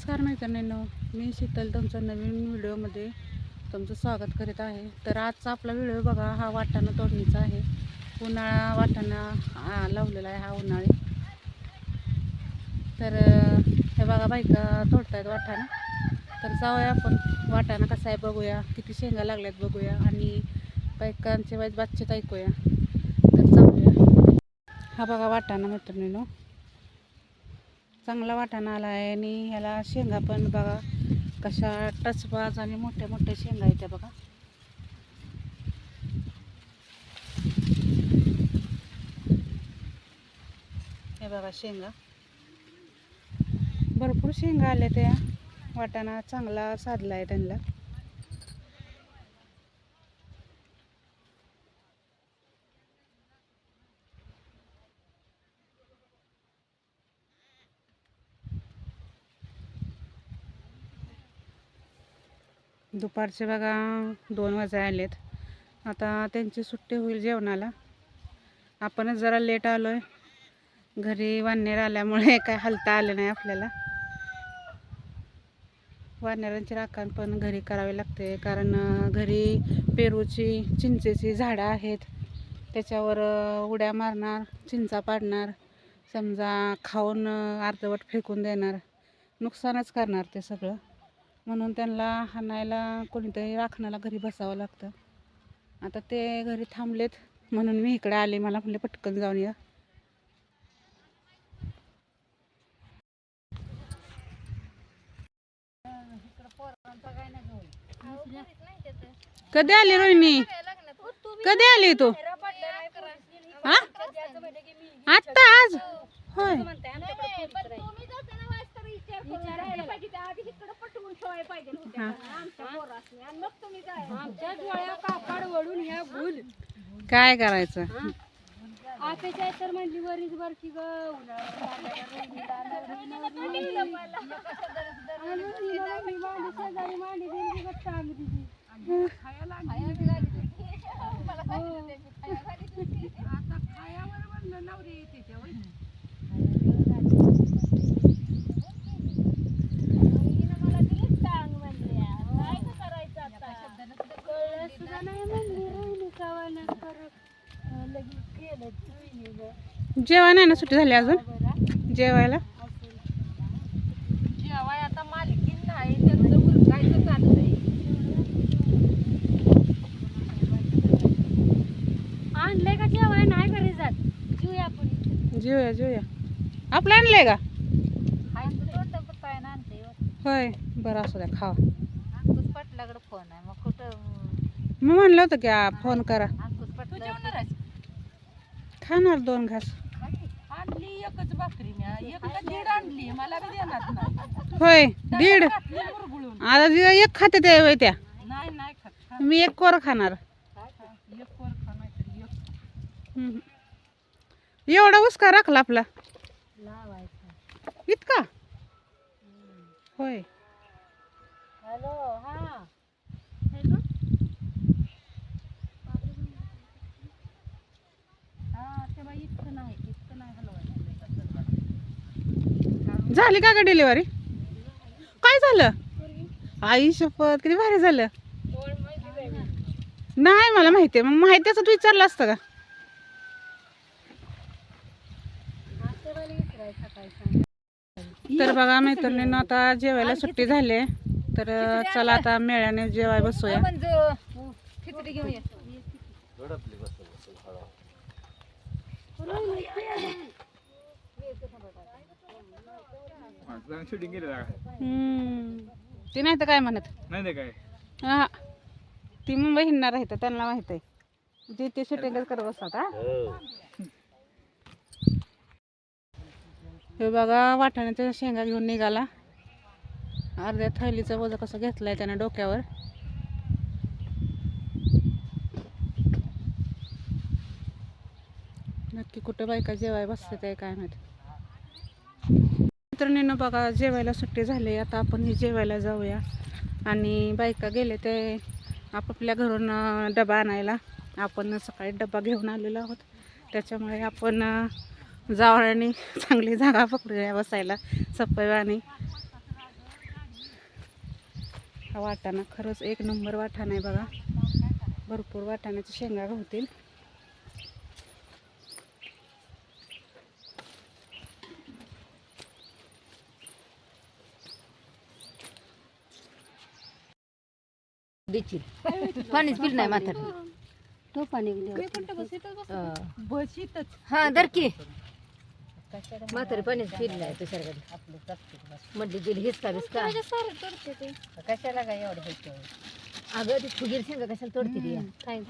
नमस्कार मैत्रिणींनो मी शीतल तुमच्या नवीन व्हिडिओमध्ये तुमचं स्वागत करीत आहे. तर आजचा आपला व्हिडिओ बघा हा वाटाणा तोडणीचा आहे. उन्हाळा वाटाणा लावलेला आहे हा उन्हाळी. तर हे बघा बायका तोडतायत वाटाणा. तर जाऊया आपण वाटाणा कसा आहे बघूया. किती शेंगा लागल्यात बघूया. आणि बायकांचे वाईज बातचीत ऐकूया. तर जाऊया. हा बघा वाटाणा मैत्रिणीनो. चांगला वाटाणा आला आहे आणि ह्याला शेंगा पण बघा कशा टचबाज आणि मोठ्या मोठ्या शेंगा आहेत त्या बघा. हे बघा शेंगा. भरपूर शेंगा आल्या त्या. वाटाणा चांगला साधला आहे त्यांना. दुपारचे बघा दोन वाजे आलेत. आता त्यांची सुट्टी होईल जेवणाला. आपणच जरा लेट आलो आहे घरी वानेर आल्यामुळे काय हलता आलं नाही आपल्याला. वानेरांची राखण पण घरी करावी लागते कारण घरी पेरूची चिंचेची झाडं आहेत. त्याच्यावर उड्या मारणार चिंचा पाडणार समजा खाऊन अर्धवट फेकून देणार. नुकसानच करणार ते सगळं. म्हणून त्यांना हाणायला कोणीतरी राखणाला घरी बसावं लागतं. आता ते घरी थांबलेत म्हणून मी इकडे आले. मला म्हणले पटकन जाऊन या. कधी आली रोहिणी? कधी आली तू? आत्ता आज? होय. हा. आमच्या डोळ्या कापड वडून ह्या भूल काय करायचं आपेच्या तर म्हणली वरीच ग सुद्धा नाही म्हणली रोहिणी कवा न करू लगेच केलं जेवण आहे ना सुट्टी झाली अजून? जेवायला? जेवाय नाही आणलंय का जेवाय? नाही घरी जात. जेऊया आपण. जेवूया जेवूया आपलं आणलंय का? हाय बरं. असू द्या खावा. पाटलाकडे फोन आहे. मग कुठं मी म्हणलं होतं की फोन करा. खाणार दोन घास. एकच भाकरी मी एक का दीड आणली मला बी देणार नाही. होय दीड? मुरगुळून. आता जे एक खाते ते होय त्या. नाही नाही खात. मी एक कोर खाणार. एक वर खा नाहीतर एक हम्म. एवढा उसका राखला आपला. लावायचा. इतका? होय. हॅलो हा हॅलो हा ते बाई इतकं नाही इतकं नाही हलवायचं झाली का ग डिलिव्हरी काय झालं? आई शपथ किती भारी झालं. नाही मला माहिती आहे. मग माहिती असं तू विचारलं असतं का? तर बघा मैत्रिणींनो आता जेवायला सुट्टी झाली आहे. तर चला आता मेळ्याने जेवाय बसूया. खिचडी घेऊन ये शूटिंग केलं का हम्म. ती नाही तर काय म्हणत? नाही नाही काय. हा. ती मुंबई हिंडणार आहे तर त्यांना माहीत आहे. ती ते शूटिंगच करत असतात हा. हे बघा वाटाण्याच्या शेंगा घेऊन निघाला. अर्ध्या थैलीचं वजन कसं घेतलंय त्यानं डोक्यावर. नक्की कुठं बायका जेवाय बसते ते काय माहीत. मैत्रिणीनं बघा जेवायला सुट्टी झाली. आता आपण हे जेवायला जाऊया. आणि बायका गेले ते आपापल्या घरून डबा आणायला. आपण सकाळी डबा घेऊन आलेलो आहोत. त्याच्यामुळे आपण अं, जावळ्याने चांगली जागा पकडूया बसायला सपयवानी हा वाटाणा खरंच एक नंबर वाटाणा आहे बघा. भरपूर वाटाण्याच्या शेंगा गवतील देशील पाणीच पिल नाही म्हातार. तो पाणी बशीतच. हा दर की. म्हातारी पाणीच पिल नाही तुषारकडे. म्हटली गेली हिसका बिस्का कशाला काय एवढं अगं ती फुगीर शेंगा कशाला तोडते ती? काय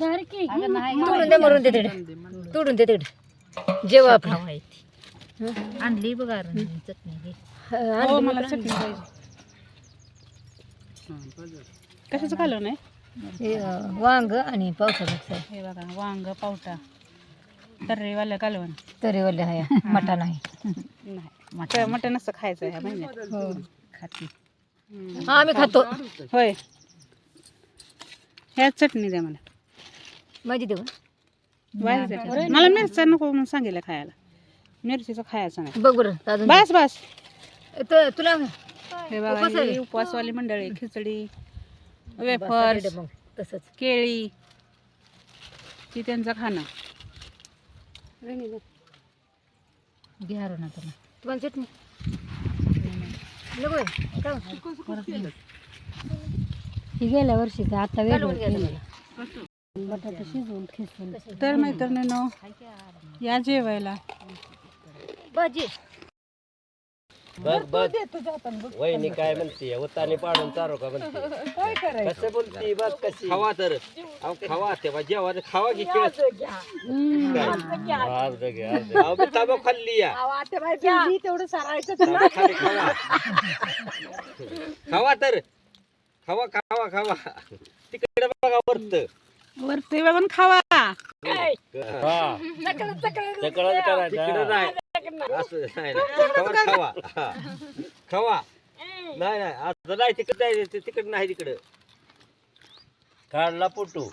धरकी तोडून दे मरून दे तिकडे. तोडून दे तिकडे. जेव्हा आपण आणली बघा चटणी हो मला चटणी पाहिजे. कशाचं कालवण नाही? हे, अं, वांग आणि पावसा हे बघा वांग पावटा. तर्रेवालं कालवण. तरी वल्ले हाय मटण आहे. नाही मटण. नसतं खायचं ह्या महिन्यात. हो. खाती. हा आम्ही खातो. होय. ह्या चटणी द्या मला. माझी देऊ आहे. मला मिरचा नको म्हणून सांगितलं खायला. मिरचीचं खायचं नाही. बघ बरं अजून बस बस. त- तुला हे बघा उपवास आहे? ही उपवासवाली मंडळी खिचडी मग तसंच केळी ती त्यांचं खाणं घे हरवून आता मग. तुम्हाला चटणी नको आहे? का? ही गेल्या वर्षीचा आता कालवून वेगळं घ्या केलं. तुम्हाला. बटाटा शिजवून खिसून तर मैत्रिणीनो या जेवायला भाजी बघ बघ. वहिनी काय म्हणते उताने पाडून चारू का म्हणते. कसं बोलती बघ कशी? खावा तर. अहो खावा तेव्हा जेव्हा खावा की खेळ अर्ध घे अर्ध घे. अहो, मी तांबा खाल्ली या. तांबा खाली खावा. खावा तर. खावा खावा खावा. तिकडे बघा वरत. वरती बघून खावा. तिकडे नाही असं नाही नाही. खावा खावा. हा. खावा. नाही नाही. असं नाही तिकडे नाही तिकडे नाही तिकडं. काढला पोटू.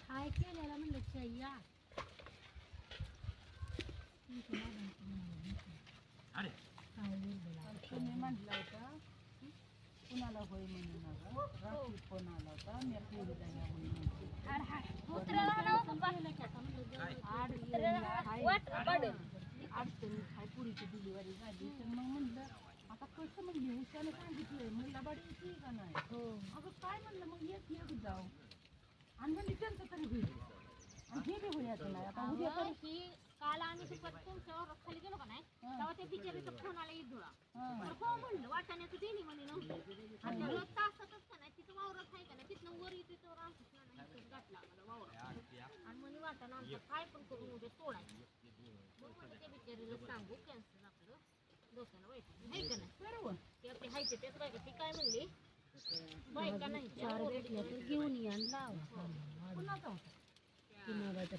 हाय केलेला म्हणलं शय्या. अरे. कुणाला होय म्हणून राखी फोन आला पुरीची डिलिव्हरी झाली. तर मग म्हणलं आता कसं म्हणली हुशाने सांगितलंय म्हणलं बाडी येते का नाही? अगं काय म्हणलं मग येत येत जाऊ. आणि म्हणली त्यांचं तरी होईल. आणि हे बी होईल आता उद्या काल आम्ही दुपारी तुमच्यावर खाली गेलो का नाही तेव्हा त्या बिचारीचा फोन आला इथुळा तर हो म्हणलं वाटाण्याचं देणी म्हणे नव्हतं आणि त्याला तासातच का नाही तिथं वावरात आहे का नाही तिथनं वर येते तर रामकृष्ण नाही गाठला आम्हाला वावरात. आणि म्हणे वाटाणा आमचं काय पण करून उद्या तोडायचं मग म्हणजे त्या बिचारीला सांगू कॅन्सर आपलं डोक्याला वाईट आहे का नाही? बरोबर ते आपली हायचे तेच काय ती काय म्हणली? बायका नाही. त्या चार ओरडल्या. भेटल्या तर घेऊन या लावा. कुणाचा होता? किनाऱ्याच्या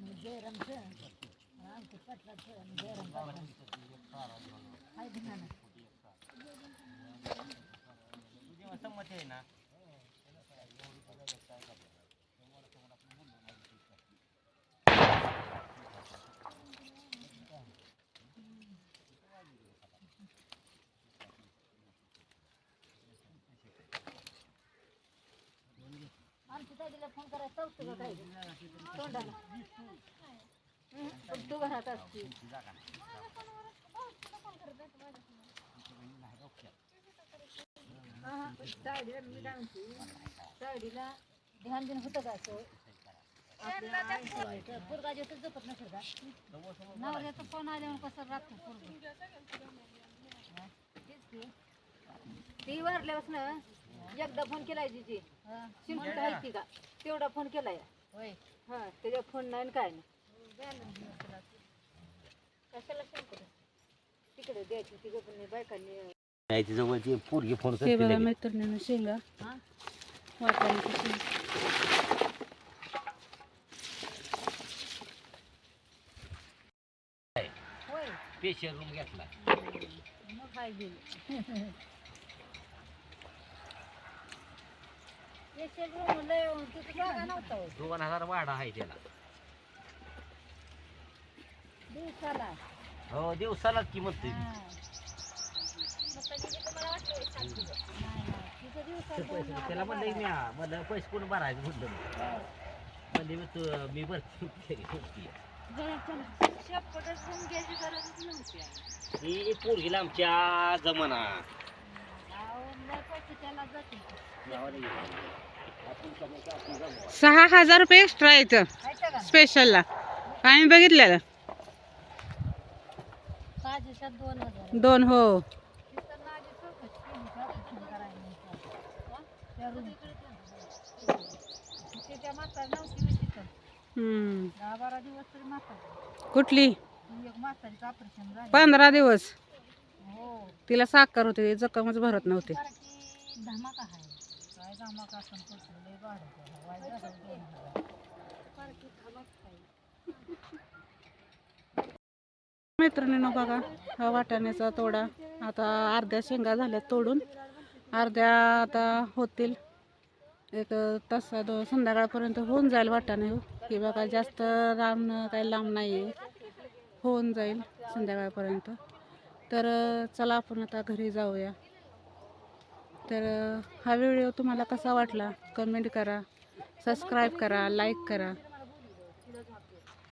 Mizeram છે આમ કેટલા છે મિઝેરમ હાઈ દિના ના સમજે ના दादीला फोन करायचा चालतो का काय? तोंडाला. हं? पण तू घरात असते. साडीला मी काय म्हणते, साडीला ध्यान देणं होतं का असं? आपल्या आईचं पोरगा जे जपत नसेल का? नवऱ्याचा फोन आल्यावर कसं राहतो पोरगा? हा, तेच की. ती वारल्यापासून एकदा फोन केलाय तिची. शिल्पी आहे ती का? तेवढा फोन केलाय. हा त्याच्या फोन नाही आणि काय नाही. कशाला तिकडे द्यायची तिकडे पण बायकांनी जवळची पोरगी फोन बघा मैत्रिणीनं शेंगा. हा? वाटाण्याच्या शेंगा. होय. पेशल रूम घेतला. मग काय गेली Special room लय तिथं जागा नव्हता होय. दोन हजार वाढा आहे त्याला. दिवसाला. हो दिवसाला किंमत त्याला म्हणलं मी म्हणलं पैसे कोण भरायचं. म्हणले मी. तू मी भरते. ही पोरगीला आमच्या जमाना. त्याला जातील. सहा हजार रुपये एक्स्ट्रा येतं स्पेशलला आम्ही बघितलेलं दोन हो. कुठली? पंधरा दिवस. हो. तिला साखर होते जखमच भरत नव्हते. काय धमाका असं करतो लय भाडं वाय झालं दोन मैत्रिणीनं बघा हा वाटाण्याचा तोडा. आता अर्ध्या शेंगा झाल्या तोडून. अर्ध्या आता होतील. एक तास दो संध्याकाळपर्यंत होऊन जाईल वाटाणे. हो की बघा जास्त लांब काही लांब नाही आहे होऊन जाईल संध्याकाळपर्यंत. तर चला आपण आता घरी जाऊया. तर हा व्हिडिओ तुम्हाला कसा वाटला? कमेंट करा सबस्क्राईब करा लाईक करा.